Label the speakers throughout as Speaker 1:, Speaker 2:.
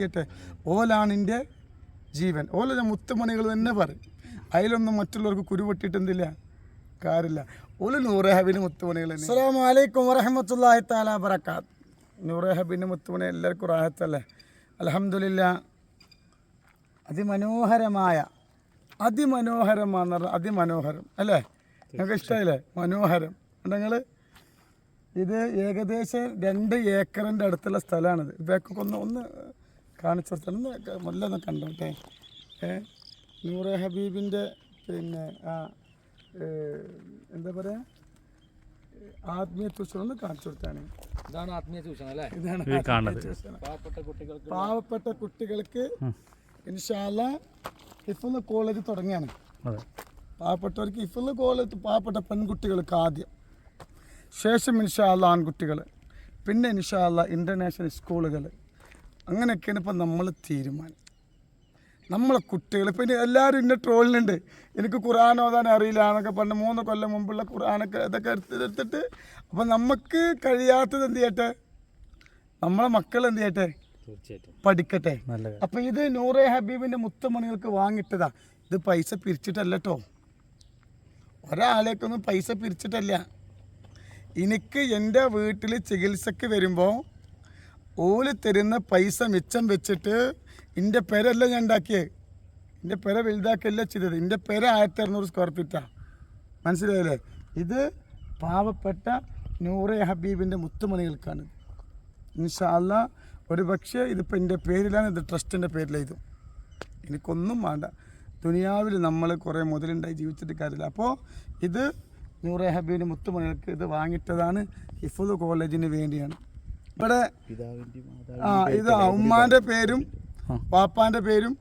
Speaker 1: കേട്ടെ ഓലാണ് എന്റെ ജീവൻ. ഓല മുത്തുമണികൾ തന്നെ പറയും. അതിലൊന്നും മറ്റുള്ളവർക്ക് കുരുപൊട്ടിയിട്ട് എന്തില്ല? കാര്യമില്ല. ഓല നൂറേഹബിന് മുത്തുമണികൾ അസ്സാം വലൈക്കും വറഹമത്തല്ലാഹി താല ബറക്കാത്ത് നൂറേഹബിന്റെ മുത്തുമണി എല്ലാവർക്കും റാഹത്തല്ലേ? അലഹമില്ല അതിമനോഹരമായ അതിമനോഹരമാന്ന് പറഞ്ഞാൽ അതിമനോഹരം. അല്ലേ? നിങ്ങൾക്ക് ഇഷ്ടമായില്ലേ മനോഹരം. നിങ്ങൾ ഇത് ഏകദേശം രണ്ട് ഏക്കറിന്റെ അടുത്തുള്ള സ്ഥലമാണിത്. ഇവയൊക്കെ ഒന്ന് ഒന്ന് കാണിച്ച സ്ഥലം ഒന്ന് കണ്ടു കേട്ടേ നൂറെ ഹബീബിന്റെ പിന്നെ ആ എന്താ പറയുക ആത്മീയ ചൂഷണം ഒന്ന് കാണിച്ചു കൊടുത്താണ്.
Speaker 2: ഇതാണ് ആത്മീയ ചൂഷണം അല്ലേ?
Speaker 1: ഇതാണ്
Speaker 3: കാണുന്നത്.
Speaker 2: പാവപ്പെട്ട കുട്ടികൾക്ക്
Speaker 1: പാവപ്പെട്ട കുട്ടികൾക്ക് ഇൻഷാല്ല ഹിഫുൽ കോളേജ് തുടങ്ങിയാണ്
Speaker 3: അതെ.
Speaker 1: പാവപ്പെട്ടവർക്ക് ഇഫുള്ള കോളേജ് പാവപ്പെട്ട പെൺകുട്ടികൾക്ക് ആദ്യം. ശേഷം ഇൻഷാല്ല ആൺകുട്ടികൾ. പിന്നെ ഇൻഷാല്ല ഇന്റർനാഷണൽ സ്കൂളുകൾ. അങ്ങനെയൊക്കെയാണ് ഇപ്പം നമ്മൾ തീരുമാനം. നമ്മളെ കുട്ടികൾ ഇപ്പം ഇനി എല്ലാവരും ഇന്ന ട്രോളിനുണ്ട്. എനിക്ക് ഖുർആൻ ഓതാൻ അറിയില്ല എന്നൊക്കെ പറഞ്ഞ് മൂന്ന് കൊല്ലം മുമ്പുള്ള ഖുർആനൊക്കെ ഇതൊക്കെ എടുത്തെടുത്തിട്ട് അപ്പം നമുക്ക് കഴിയാത്തത് എന്ത് ചെയ്യട്ടെ? നമ്മളെ മക്കൾ എന്ത് ചെയ്യട്ടെ? പഠിക്കട്ടെ. അപ്പം ഇത് നൂറെ ഹബീബിന്റെ മുത്തമണികൾക്ക് വാങ്ങിട്ടതാ ഇത് പൈസ പിരിച്ചിട്ടല്ല കേട്ടോ ഒരാളേക്കൊന്നും പൈസ പിരിച്ചിട്ടല്ല. എനിക്ക് എന്റെ വീട്ടിൽ ചികിത്സക്ക് വരുമ്പോൾ ഓൽ തരുന്ന പൈസ മിച്ചം വെച്ചിട്ട് എന്റെ പെരല്ല ഞാൻ ഉണ്ടാക്കിയേ? എന്റെ പെര വലുതാക്കല്ല ചെയ്തത്? എന്റെ പെര ആയിരത്തി അറുന്നൂറ് സ്ക്വയർ ഫീറ്റാണ് മനസ്സിലായില്ലേ? ഇത് പാവപ്പെട്ട നൂറെ ഹബീബിന്റെ മുത്തുമണികൾക്കാണ്. ഇൻഷാല്ല ഒരു പക്ഷേ ഇതിപ്പോൾ എന്റെ പേരിലാണ് ഇത് ട്രസ്റ്റിന്റെ പേരിലെഴുതും എനിക്കൊന്നും വേണ്ട. ദുനിയാവിൽ നമ്മൾ കുറേ മുതലുണ്ടായി ജീവിച്ചിട്ട് കാര്യമില്ല. അപ്പോൾ ഇത് നൂറെ ഹബീബിന്റെ മുത്തുമണികൾക്ക് ഇത് വാങ്ങിട്ടതാണ് ഹിഫുദ് കോളേജിന് വേണ്ടിയാണ്. ഇവിടെ ആ ഇത് ഉമ്മാന്റെ പേരും പാപ്പാന്റെ പേരും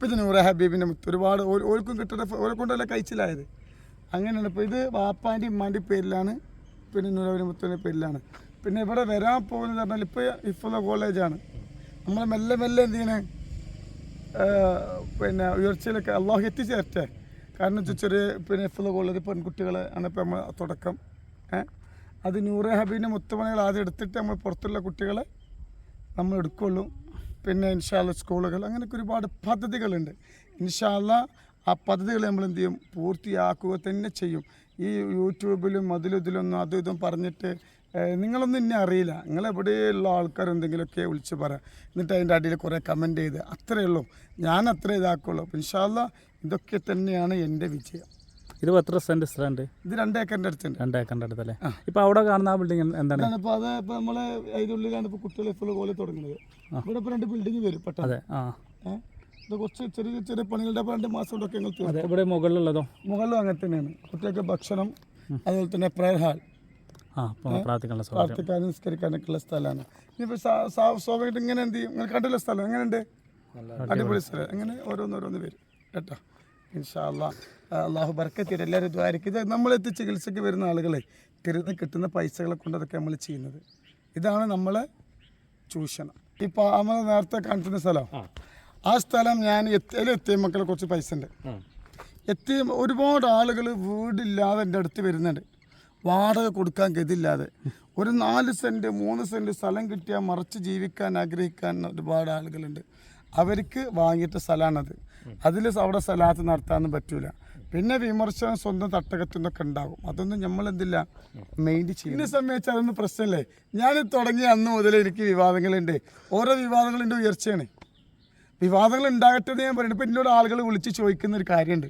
Speaker 1: പിന്നെ നൂറ ഹബീബിന്റെ മുത്ത് ഒരുപാട് ഓർക്കും കിട്ടുന്ന ഓരോ കൊണ്ടല്ല കഴിച്ചിലായത് അങ്ങനെയാണ് ഇപ്പോൾ ഇത് വാപ്പാന്റെ ഉമ്മാന്റെ പേരിലാണ് പിന്നെ നൂറവിന്റെ മുത്തിന്റെ പേരിലാണ്. പിന്നെ ഇവിടെ വരാൻ പോകുന്നത് പറഞ്ഞാൽ ഇപ്പോൾ ഇഫുള്ള കോളേജാണ്. നമ്മൾ മെല്ലെ മെല്ലെ എന്ത് ചെയ്യണേ? ഏഹ് പിന്നെ ഉയർച്ചയിലൊക്കെ അള്ളാഹു എത്തിച്ചേർട്ടെ കാരണം വെച്ചാൽ ചെറിയ പിന്നെ ഇഫുള്ള കോളേജ് പെൺകുട്ടികളെ ആണ് ഇപ്പം നമ്മൾ തുടക്കം. ഏഹ് അത് നൂറെ ഹബീന്റെ മുത്തുമണികൾ ആദ്യം എടുത്തിട്ട് നമ്മൾ പുറത്തുള്ള കുട്ടികളെ നമ്മൾ എടുക്കുള്ളൂ. പിന്നെ ഇൻഷാല്ല സ്കൂളുകൾ അങ്ങനെയൊക്കെ ഒരുപാട് പദ്ധതികളുണ്ട്. ഇൻഷാല്ല ആ പദ്ധതികൾ നമ്മൾ എന്ത് ചെയ്യും? പൂർത്തിയാക്കുക തന്നെ ചെയ്യും. ഈ യൂട്യൂബിലും അതിലും ഇതിലൊന്നും അതും ഇതും പറഞ്ഞിട്ട് നിങ്ങളൊന്നും എന്നെ അറിയില്ല. നിങ്ങളെവിടെയുള്ള ആൾക്കാർ എന്തെങ്കിലുമൊക്കെ വിളിച്ച് പറയാം എന്നിട്ട് അതിന്റെ അടിയിൽ കുറേ കമന്റ് ചെയ്ത് അത്രയേ ഉള്ളൂ. ഞാൻ അത്രേ ഇതാക്കുള്ളൂ. ഇൻഷാല്ല ഇതൊക്കെ തന്നെയാണ് എന്റെ വിജയം.
Speaker 3: ഇത് എത്ര സെന്റ് സ്ഥലമുണ്ട്.
Speaker 1: ഇത് രണ്ട് ഏക്കറിന്റെ അടുത്തുണ്ട്.
Speaker 3: രണ്ട് ഏക്കറിന്റെ അടുത്തല്ലേ? ഇപ്പൊ അവിടെ കാണുന്ന ആ ബിൽഡിംഗ് എന്താണ്?
Speaker 1: ഇപ്പൊ അത് ഇപ്പൊ നമ്മളെ അതിനുള്ളിലാണ് ഉള്ളിലാണ് ഇപ്പൊ കുട്ടികൾ ഫുൾ പോലെ തുടങ്ങുന്നത്. ഇവിടെ ഇപ്പൊ രണ്ട് ബിൽഡിംഗ് വരും പെട്ടെന്ന്.
Speaker 3: അതെ ആ.
Speaker 1: ഇത് കുറച്ച് ചെറിയ ചെറിയ പണികളുടെ രണ്ട് മാസം കൊണ്ടൊക്കെ ഞങ്ങൾ
Speaker 3: ഇവിടെ മുകളിലുള്ളതോ?
Speaker 1: മുകളിലും അങ്ങനെ തന്നെയാണ്. കുട്ടികൾക്ക് ഭക്ഷണം അതുപോലെ തന്നെ പ്രയർ ഹാൾ പ്രാർത്ഥിക്കാനും നിസ്കരിക്കാനൊക്കെ ഉള്ള സ്ഥലമാണ്. ഇനിയിപ്പോൾ സ്വാഭാവികമായിട്ട് ഇങ്ങനെ എന്ത് ചെയ്യും? നിങ്ങൾ കണ്ടുള്ള സ്ഥലം എങ്ങനെയുണ്ട്? അടിപൊളി. സ്ഥലം. അങ്ങനെ ഓരോന്നോരോന്ന് വരും. കേട്ടോ? ഇൻഷാല്ല അള്ളാഹു ബർക്കത്തി എല്ലാവരും ഇതുമായിരിക്കും ഇത് നമ്മളെത്തി ചികിത്സയ്ക്ക് വരുന്ന ആളുകളെ തിരുന്ന് കിട്ടുന്ന പൈസകളെ കൊണ്ട് അതൊക്കെ നമ്മൾ ചെയ്യുന്നത്. ഇതാണ് നമ്മൾ ചൂഷണം. ഇപ്പോൾ നമ്മൾ നേരത്തെ കാണിച്ചിരുന്ന സ്ഥലം. ആ. സ്ഥലം ഞാൻ എത്തിയാലും എത്തിയ മക്കളെ കുറച്ച് പൈസ ഉണ്ട്. എത്തിയ ഒരുപാട് ആളുകൾ വീടില്ലാതെ എന്റെ അടുത്ത് വരുന്നുണ്ട്. വാടക കൊടുക്കാൻ ഗതിയില്ലാതെ. ഒരു നാല് സെന്റ് മൂന്ന് സെന്റ് സ്ഥലം കിട്ടിയാൽ മറച്ച് ജീവിക്കാൻ ആഗ്രഹിക്കാൻ ഒരുപാട് ആളുകളുണ്ട്. അവർക്ക് വാങ്ങിയിട്ട സ്ഥലമാണത് അതിൽ അവിടെ സ്ഥലത്ത് നടത്താനൊന്നും പറ്റൂല. പിന്നെ വിമർശനം സ്വന്തം തട്ടകത്തിനൊക്കെ ഉണ്ടാകും. അതൊന്നും നമ്മളെന്തില്ല മെയിൻ ചെയ്യും എന്നെ സംബന്ധിച്ച് അതൊന്നും പ്രശ്നമല്ലേ? ഞാൻ തുടങ്ങി അന്ന് മുതൽ എനിക്ക് വിവാദങ്ങളുണ്ട്. ഓരോ വിവാദങ്ങളുണ്ട് ഉയർച്ചയാണ്. വിവാദങ്ങൾ ഉണ്ടാകട്ടെ എന്ന് ഞാൻ പറയുന്നത് ഇപ്പം എന്നോട് ആളുകൾ വിളിച്ച് ചോദിക്കുന്ന ഒരു കാര്യമുണ്ട്.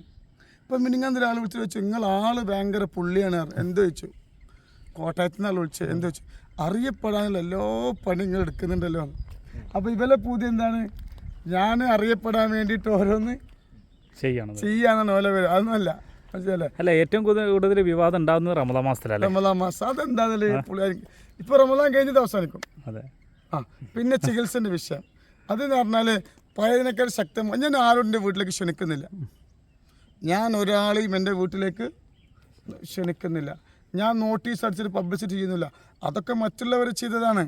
Speaker 1: ഇപ്പം മിനിങ്ങാന്ന് ഒരാൾ വിളിച്ച് ചോദിച്ചു നിങ്ങൾ ആൾ ഭയങ്കര പുള്ളിയാണ്. എന്ത് ചോദിച്ചു? കോട്ടയത്ത് നിന്ന് ആൾ വിളിച്ചു. എന്ത് ചോദിച്ചു? അറിയപ്പെടാനുള്ള എല്ലാ പണി നിങ്ങൾ എടുക്കുന്നുണ്ടല്ലോ അപ്പം അപ്പോൾ ഇവലെ പൂതി എന്താണ്? ഞാൻ അറിയപ്പെടാൻ വേണ്ടിയിട്ട് ഓരോന്ന്
Speaker 3: ചെയ്യണം
Speaker 1: ചെയ്യാന്നാണ് ഓല പേര്. അതൊന്നുമല്ല. മനസ്സിലല്ലേ
Speaker 3: അല്ല ഏറ്റവും കൂടുതൽ കൂടുതൽ വിവാദം ഉണ്ടാകുന്നത് റമദാ മാസത്തിലല്ലേ?
Speaker 1: റമദാ മാസം. അതെന്താന്നല്ലേ? ഇപ്പൊ റമദാൻ കഴിഞ്ഞിട്ട് അവസാനിക്കും.
Speaker 3: അതെ.
Speaker 1: ആ പിന്നെ ചികിത്സന്റെ വിഷയം. അതെന്ന് പറഞ്ഞാൽ പഴയതിനേക്കാൾ ശക്തമായി ഞാൻ ആരും എന്റെ വീട്ടിലേക്ക് ക്ഷണിക്കുന്നില്ല. ഞാൻ ഒരാളെയും എന്റെ വീട്ടിലേക്ക് ക്ഷണിക്കുന്നില്ല. ഞാൻ നോട്ടീസ് അടിച്ചിട്ട് പബ്ലിസിറ്റി ചെയ്യുന്നില്ല. അതൊക്കെ മറ്റുള്ളവർ ചെയ്തതാണ്.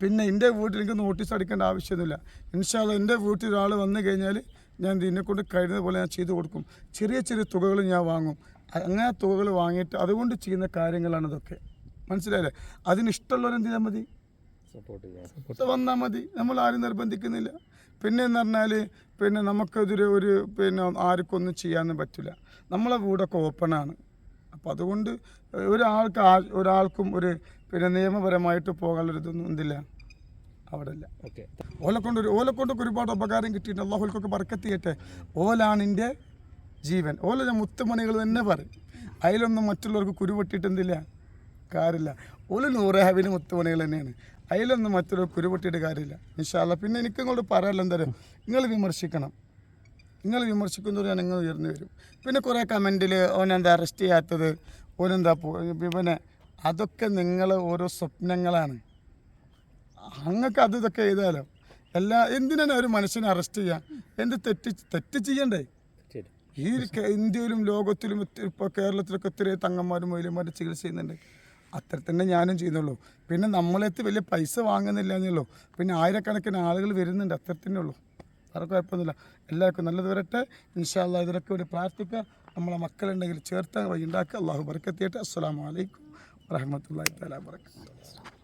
Speaker 1: പിന്നെ എന്റെ വീട്ടിൽ എനിക്ക് നോട്ടീസ് അടിക്കേണ്ട ആവശ്യമൊന്നുമില്ല. ഇൻഷാല്ല എന്റെ വീട്ടിൽ ഒരാൾ വന്നു കഴിഞ്ഞാൽ ഞാൻ ഇതിനെക്കൊണ്ട് കഴിയുന്ന പോലെ ഞാൻ ചെയ്തു കൊടുക്കും. ചെറിയ ചെറിയ തുകകൾ ഞാൻ വാങ്ങും. അങ്ങനെ തുകകൾ വാങ്ങിയിട്ട് അതുകൊണ്ട് ചെയ്യുന്ന കാര്യങ്ങളാണ് ഇതൊക്കെ. മനസ്സിലായില്ലേ? അതിന് ഇഷ്ടമുള്ളവർ എന്ത് ചെയ്താൽ മതി?
Speaker 2: സപ്പോർട്ട്
Speaker 1: വന്നാൽ മതി. നമ്മൾ ആരും നിർബന്ധിക്കുന്നില്ല. പിന്നെ എന്ന് പറഞ്ഞാൽ പിന്നെ നമുക്കതൊരു ഒരു പിന്നെ ആർക്കൊന്നും ചെയ്യാനൊന്നും പറ്റില്ല. നമ്മളെ വീടൊക്കെ ഓപ്പണാണ് അപ്പോൾ അതുകൊണ്ട് ഒരാൾക്ക് ഒരാൾക്കും ഒരു പിന്നെ നിയമപരമായിട്ട് പോകാനുള്ളൊരു ഇതൊന്നും എന്തില്ല? അവിടെ ഇല്ല
Speaker 2: ഓക്കെ.
Speaker 1: ഓലക്കൊണ്ട് കൊണ്ട് ഒരു ഓലക്കൊണ്ടൊക്കെ ഒരുപാട് ഉപകാരം കിട്ടിയിട്ടുണ്ട്. അള്ളാഹുൽക്കൊക്കെ ബർക്കത്ത് ഓലാണിന്റെ ജീവൻ. ഓല ഞാൻ മുത്തുമണികൾ തന്നെ പറയും. അതിലൊന്നും മറ്റുള്ളവർക്ക് കുരുപൊട്ടിയിട്ട് എന്തില്ല? കാര്യമില്ല. ഓല നൂറഹാബിന് മുത്തുമണികൾ തന്നെയാണ്. അതിലൊന്നും മറ്റുള്ളവർക്ക് കുരുപൊട്ടിയിട്ട് കാര്യമില്ല. നിഷാല്ല പിന്നെ എനിക്ക് നിങ്ങളോട് പറയാനുള്ള എന്തായാലും നിങ്ങൾ വിമർശിക്കണം. നിങ്ങൾ വിമർശിക്കുന്നവർ ഞാൻ നിങ്ങൾ ഉയർന്നു വരും. പിന്നെ കുറേ കമന്റിൽ ഓനെന്താ അറസ്റ്റ് ചെയ്യാത്തത്? ഓനെന്താ പോ- പിന്നെ അതൊക്കെ നിങ്ങൾ ഓരോ സ്വപ്നങ്ങളാണ്. അങ്ങക്ക് അത് ഇതൊക്കെ ചെയ്താലോ എല്ലാ എന്തിനാണ് ഒരു മനുഷ്യനെ അറസ്റ്റ് ചെയ്യുക എന്ത് തെറ്റ് തെറ്റ് ചെയ്യണ്ടേ? ഈ ഇന്ത്യയിലും ലോകത്തിലും ഇപ്പോൾ കേരളത്തിലൊക്കെ ഒത്തിരി തങ്ങന്മാരും മൊയിലന്മാരും ചികിത്സ ചെയ്യുന്നുണ്ട്. അത്ര തന്നെ ഞാനും ചെയ്യുന്നുള്ളൂ. പിന്നെ നമ്മളെത്തി വലിയ പൈസ വാങ്ങുന്നില്ല എന്നുള്ളൂ. പിന്നെ ആയിരക്കണക്കിന് ആളുകൾ വരുന്നുണ്ട് അത്ര തന്നെ ഉള്ളൂ. വേറെ കുഴപ്പമൊന്നുമില്ല. എല്ലാവർക്കും നല്ലത് വരട്ടെ. ഇൻഷാല്ല ഇതിലൊക്കെ ഒരു പ്രാർത്ഥിക്കുക. നമ്മളെ മക്കളുണ്ടെങ്കിൽ ചേർത്ത് ഉണ്ടാക്കുക. അള്ളാഹു ബർക്കത്തിയിട്ട് അസ്സാം വലൈക്കും رحمة الله تعالى وبركاته.